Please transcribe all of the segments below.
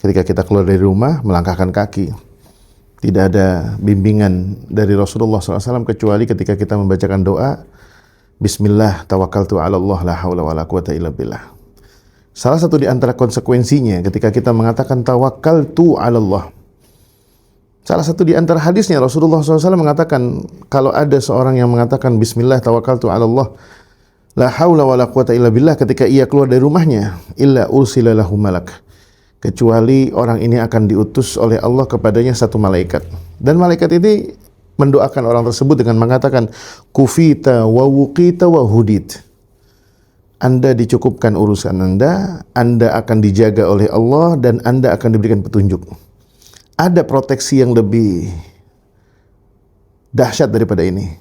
ketika kita keluar dari rumah melangkahkan kaki. Tidak ada bimbingan dari Rasulullah SAW kecuali ketika kita membacakan doa Bismillah tawakkaltu ala Allah la haula wala quwata illa billah. Salah satu di antara konsekuensinya ketika kita mengatakan tawakkaltu ala Allah. Salah satu di antara hadisnya Rasulullah SAW mengatakan kalau ada seorang yang mengatakan Bismillah tawakkaltu ala Allah la haula wala quwata illa billah ketika ia keluar dari rumahnya illa ursila lahu malak kecuali orang ini akan diutus oleh Allah kepadanya satu malaikat. Dan malaikat ini mendoakan orang tersebut dengan mengatakan kufita wa wuqita wa hudit. Anda dicukupkan urusan Anda, Anda akan dijaga oleh Allah dan Anda akan diberikan petunjuk. Ada proteksi yang lebih dahsyat daripada ini.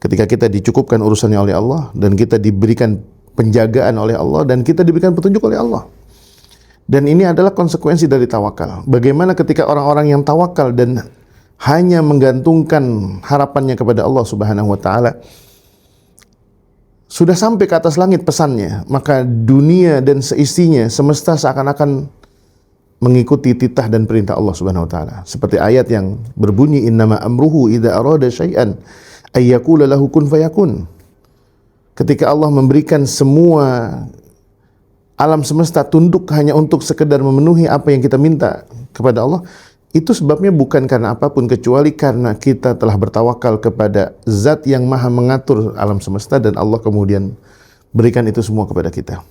Ketika kita dicukupkan urusannya oleh Allah dan kita diberikan penjagaan oleh Allah dan kita diberikan petunjuk oleh Allah. Dan ini adalah konsekuensi dari tawakal. Bagaimana ketika orang-orang yang tawakal dan hanya menggantungkan harapannya kepada Allah Subhanahu wa taala sudah sampai ke atas langit pesannya, maka dunia dan seisinya semesta seakan-akan mengikuti titah dan perintah Allah Subhanahu wa taala. Seperti ayat yang berbunyi innama amruhu idza arada syai'an ayyakula lahu kun fayakun. Ketika Allah memberikan semua alam semesta tunduk hanya untuk sekedar memenuhi apa yang kita minta kepada Allah, itu sebabnya bukan karena apa pun kecuali karena kita telah bertawakal kepada zat yang maha mengatur alam semesta dan Allah kemudian berikan itu semua kepada kita.